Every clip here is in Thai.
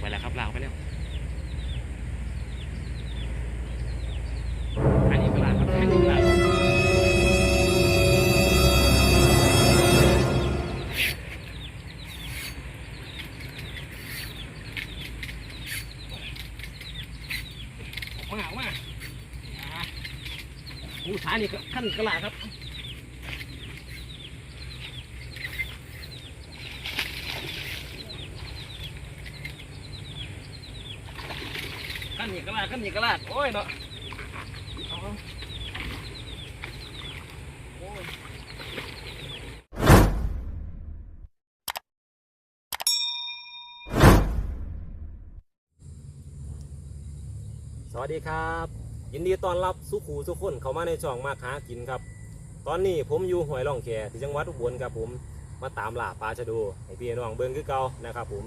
ไปแล้วครับลางไปแล้วอันนี้ก็ลาครับอันนี้ก็ลางออกมาออกมาอ่าผู้ชายนี่ขั้นกระลาครับ นีกระลาดนนี่กระลาดโอ้ยเนาะสวัสดีครับ ยินดีต้อนรับสุขูสุขคนเข้ามาในช่องมาหากินครับ ตอนนี้ผมอยู่ห้วยล่องแคที่จังหวัดอุบลครับผมมาตามล่าปลาชะโดูให้พี่น้องเบิ่งคือเก่านะครับผม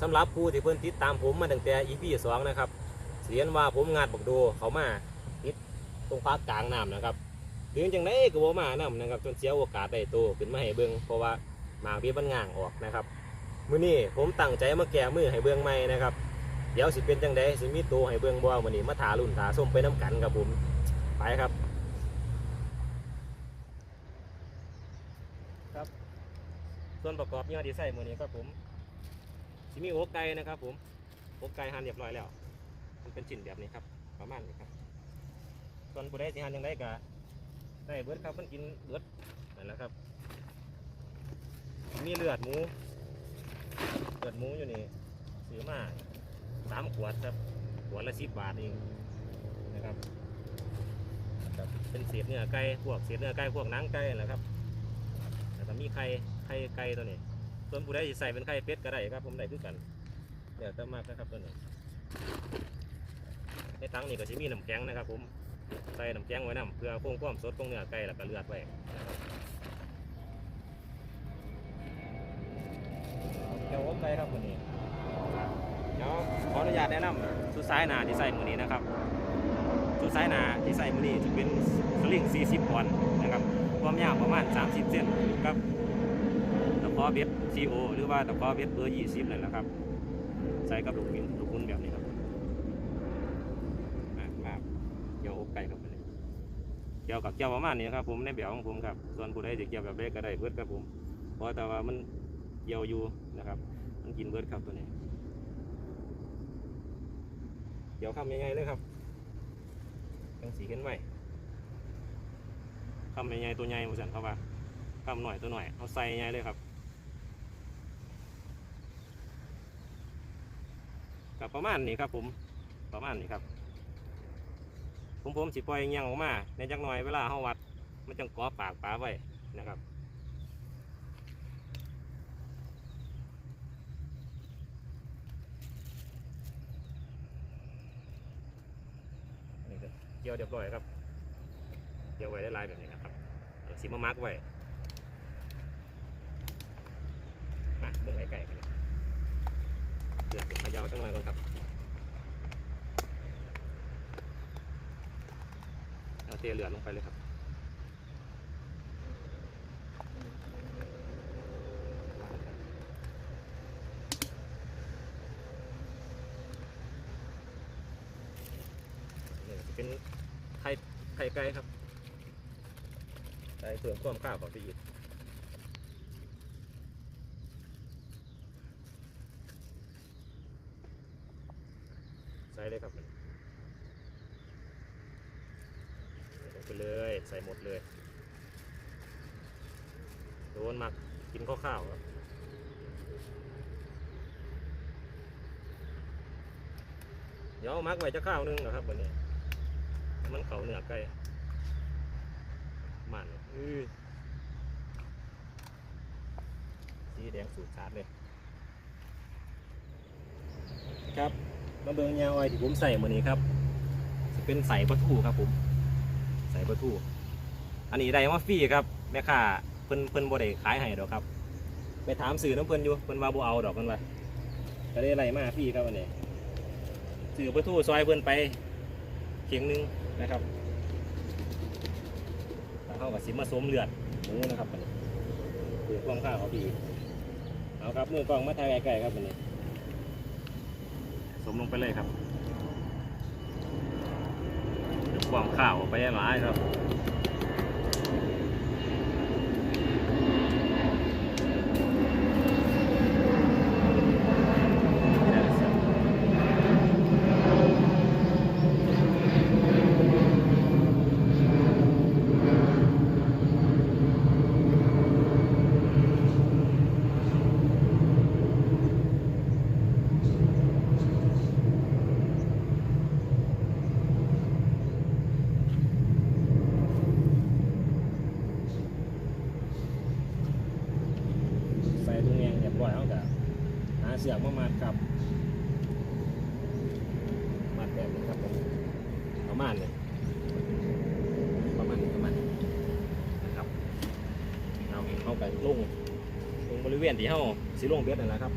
สำหรับผู้ที่เพิ่นติดตามผมมาตั้งแต่ EP สองนะครับเสียนว่าผมงานบักโดเขามาติดตรงภาคกลางน้ำนะครับถึงจังไดก็บ่มานํนะครับจนเสียโอกาสได้โตขึ้นมาให้เบิ่งเพราะว่าหมากพี่มันง่างออกนะครับมื้อนี้ผมตั้งใจมาแก้มือให้เบิ่งใหม่นะครับเดี๋ยวสิเป็นจังไดสิมีตัวให้เบิ่งบ่วันนี้มาถารุ่นถาส้มไปน้ำกันครับผมไปครับครับ ส่วนประกอบเนี่ยที่ใส่มื้อนี้ครับผม สิมีอกไก่นะครับ ผมโอ๊กไก่หั่นเรียบร้อยแล้ว มันเป็นชิ้นแบบนี้ครับ ประมาณนี้ครับส่วนผู้ใดสิหั่นจังได้ก็ได้เบิร์ดครับมันกินเบิร์ดนั่นแหละครับมีเลือดหมูเลือดหมูอยู่นี่ซื้อมาสามขวดครับขวดละสิบบาทเองนะครับครับเป็นเศษเนื้อไก่พวกเศษเนื้อไก่พวกหนังไก่แหละครับแล้วก็มีไข่ไข่ไก่ตัวนี้ ส่วนผู้ใดสิใส่เป็นไข่เป็ดก็ได้ครับผมได้คือกันเดี๋ยวจะมากนะครับตัวนี้ในตังนี่ก็จะมีน้ำแข็งนะครับ ผมใส่น้ำแข็งไว้น้ำเพื่อคงความสดของเนื้อไก่แล้วก็เลือดไว้เดี๋ยวอบไก่ครับวันนี้เดี๋ยวขออนุญาตแนะนำชุดซ้ายหนาที่ใส่มือนี้นะครับชุดซ้ายหนาที่ใส่มือนี้จะเป็นสลิง40ปอนด์นะครับความยาวประมาณ 30 เซนกับตะขอเบ็ด CO หรือว่าตะขอเบ็ดเบอร์20เลยนะครับ ใส่กับลูกมิ้นลูกมุ้นแบบนี้ครับมามาเกี่ยวอกไก่ครับเกี่ยวกับเกี่ยวประมาณนี้ครับผมในแบบของผมครับ ส่วนผู้ใดจะเกี่ยวแบบใดก็ได้เบิดครับผม เพราะแต่ว่ามันเกี่ยวอยู่นะครับ มันกินเบิดครับตัวนี้เดี๋ยวคำยังไงเลยครับยังสีเห็นไหมคำยังไงตัวใหญ่หมดสันเข้าว่าคำหน่อยตัวหน่อยเอาใส่ยังไงเลยครับ กับประมาณนี้ครับผมประมาณนี้ครับ ผมผมสิปล่อยเงี้ยงออกมา ในจักหน่อยเวลาเฮาวัด มันจังกอปากปลาไว้นะครับนี่ก็เกี่ยวเรียบร้อยครับเกี่ยวไว้ได้ลายแบบนี้นะครับสีมามาร์กไว้มาเบิ่งไก่ๆกัน เลยเดือดขยาวจังเลยก่อนครับเอาเทเหลือลงไปเลยครับนี่จะเป็นไข่ไข่ไก่ครับใส่เพิ่มความข้าวของไปอีก ใส่เลยครับมันใส่ไปเลยใส่หมดเลยโดนหมักกินข้าวๆครับเดี๋ยวเอามักไว้จะข้าวนึงนะครับวันนี้ มันเข่าเนื้อไก่มันอือสีแดงสูดชาดเลย ครับ มาเบิงยาอ้อยที่ผมใส่มือนี้ครับจะเป็นใส่ปลาทูครับผม ใส่ปลาทู อันนี้ได้มาฟรีครับแม่ค้าเพิ่นเพิ่นบ่ได้ขายให้ดอกครับ ไปถามสื่อน้ำเพิ่นอยู่เพิ่นว่าบ่เอาดอกเพิ่นว่าก็ได้ไรมาฟรีครับวันนี้สื่อประตูซอยเพื่อนไปเคียงนึงนะครับแล้วเขากับสิมาสมเลือดหมูนะครับอันนี้คือความข้าวเขาดีเอาครับมือกล้องมาถ่ายไกลๆครับอันนี้ มลงไปเลยครับดูความข้าวไปหลายครับ ใส่ถุงยางเรียบร้อยแล้วก็หาเสือกมามัดครับมาแบบนี้ครับผมประมาณนี้ประมาณนี้ประมาณนี้นะครับเอาเข้าไปลงลงบริเวณที่เฮาสิลงเบ็ดนั่นแหละครับ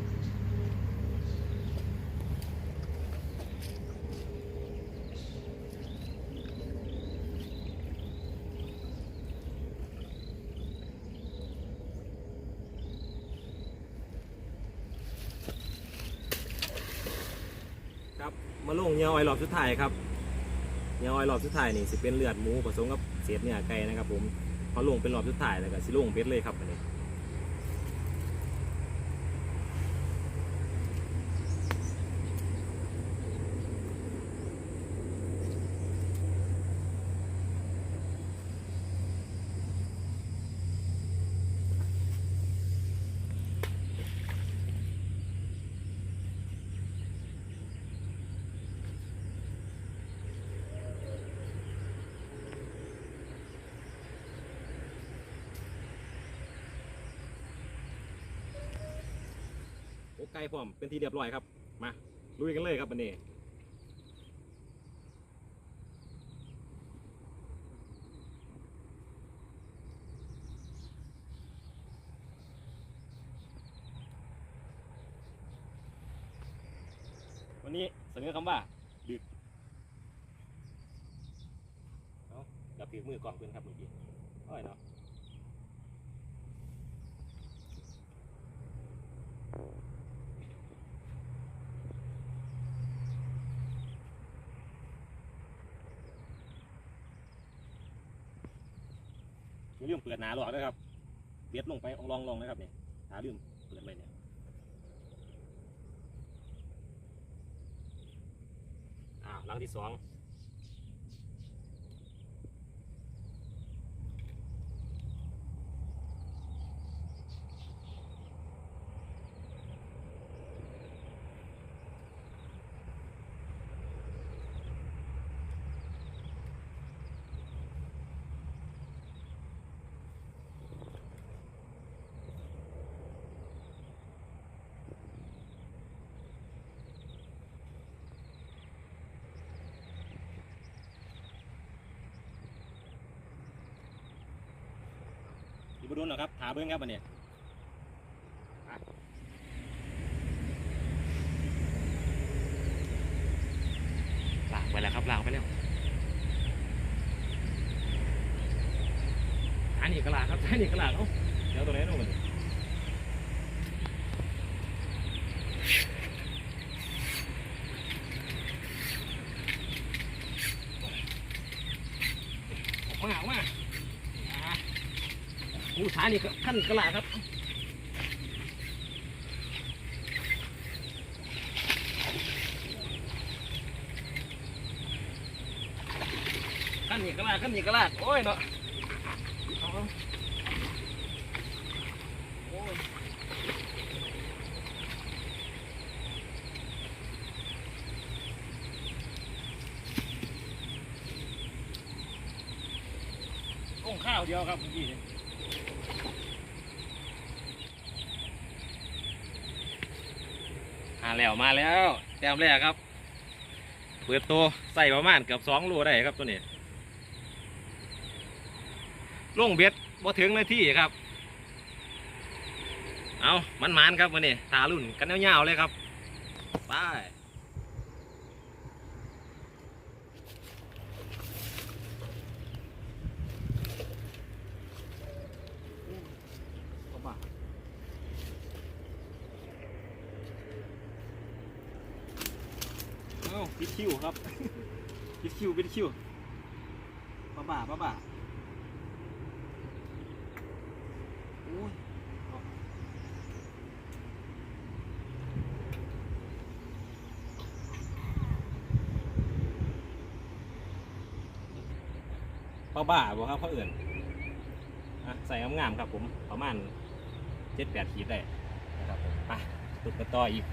มาลงเหยาไอหลอบสุดท้ายครับเหยาไอหลอบสุดท้ายนี่สิเป็นเลือดหมูผสมกับเศษเนื้อไก่นะครับผมพอลงเป็นรอบสุดท้ายแล้วก็สิลงเป็ดเลยครับอันนี้ โอไก่พร้อมเป็นทีเรียบร้อยครับ มาลุยกันเลยครับอันนี้วันนี้เสนอคำว่าดึกเอาดับผิวมือก่อนเพื่อนครับเมื่อกี้อ้อยเนาะ อย่าลืมเปิดหนาหลอกนะครับเบียดลงไปลองลองนะครับเนี่ยหาลืมเปิดไปเนี่ยอ่าหลังที่สอง อยู่บนดุนเหรอครับหาเบิ้งครับวันนี้ลาไปแล้วครับลาไปแล้วอันนี้กระลาครับอันนี้กระลาเอ้าเดี๋ยวตัวไหนนู่นมัน ออกมาออกมาอ่า ผู้สานี่ขั้นกระลาครับขั้นนี่กระลาขั้นนี่กระลาโอ้ยเนาะข้าวเดียวครับเมื่อกี้ มาแล้วมาแล้วแต้มแรกครับ เปิดตัวใส่ประมาณเกือบสองโลได้ครับตัวนี้ลงเบ็ดบ่ถึงนาทีครับ เอามันมานครับวันนี้ตาลุ่นกันยาวๆเลยครับ ไป ปิด คิวครับปิดคิวปิดคิวบ้าบ้าบ้าบ้าโอ้ยเอาบ้าบ้าบ่ครับเขาเอื่นอะใส่งามๆครับผมประมาณเจ็ดแปดขีดได้นะครับผมไปตุกกระต่ออีก